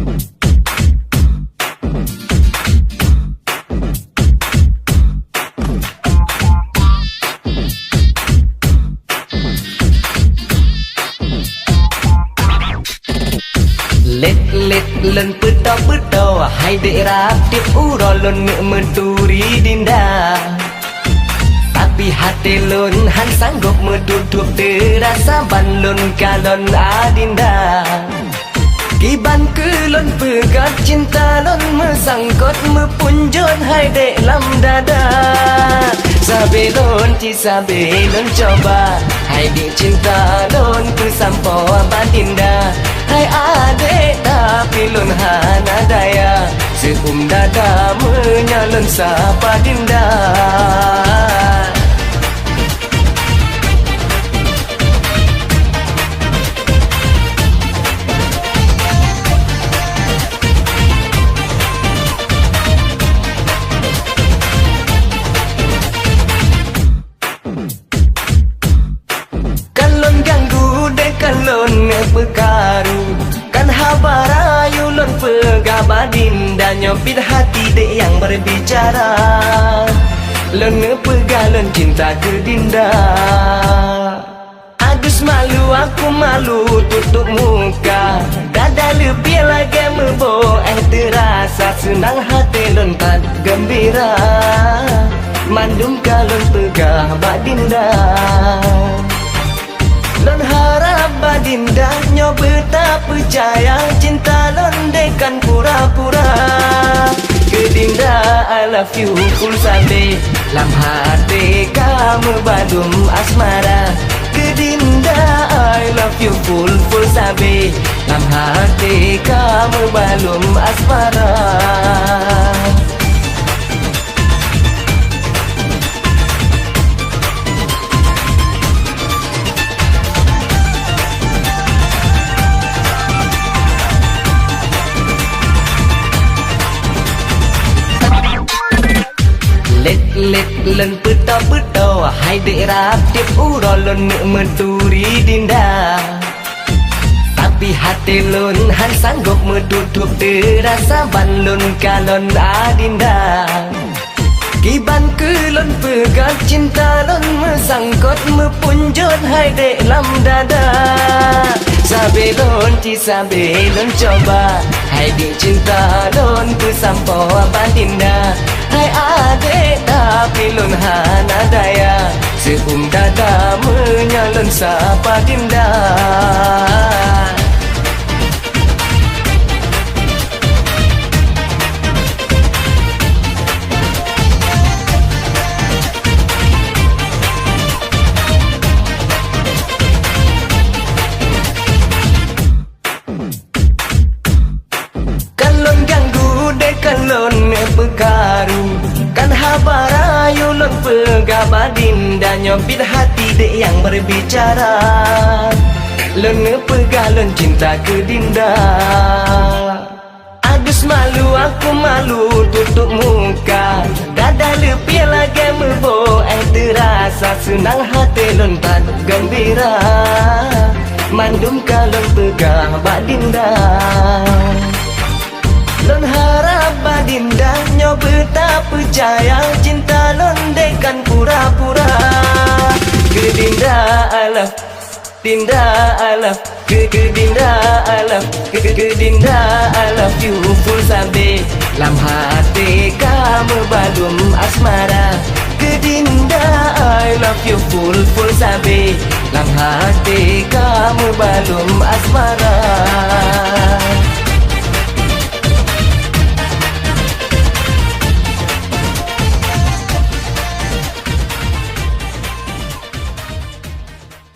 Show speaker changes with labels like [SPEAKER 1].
[SPEAKER 1] lết lết, lần puto puto Hai dek raptip uro lon ngek menturi dinda Tapi hati lon han sanggup medudup terasa ban lon kalon adinda lon pegat cinta lon mesangkut mepunjut hai dek lam dada. Sabe lon ci sabe coba. Hai dek cinta lon ku sampo badinda Hai adek tapi lon hana daya. Seum dada menyalon sapa dinda pegabadin Dan nyopit hati de yang berbicara. Lon pegalon cinta ke dinda. Agus malu aku malu tutup muka. Dada lebih lagi mebo Eh terasa senang hati lon tak gembira. Mandum kalon pegah badinda Lon harap badinda nyoba tak percaya Cinta dekan pura-pura. Kedinda I love you full sabe Lam hati kamu badum asmara. Kedinda I love you full full sabe Lam hati kamu balum asmara Let let len puto puto Hai dek raptip uro lon nek menturi dinda Tapi hati lon han sanggup menutup terasa balon kalon adinda Kiban ke lon pegat cinta lon mesangkut mepunjut hai dek lam dada Sabe lon ci sabe lon coba Hai dek cinta lon ku sampo bandinda Hai adek tapi lon hana daya Seum dada menyalon sapa dinda. Kalon ganggu de kalon pekaru Habarayu lon pegabadin Dan nyopit hati de yang berbicara. Lon pegalon cinta ke dinda. Agus malu aku malu tutup muka. Dada lebih lagi mebo Eh terasa senang hati lon tak gembira. Mandum kalon pegah badinda percaya Cinta lon dekan pura-pura. Kedinda alaf Dinda alaf ke kedinda alaf ke kedinda alaf you full sabe lam hati kamu balum asmara. Kedinda I love you full full sabe lam hati kamu balum asmara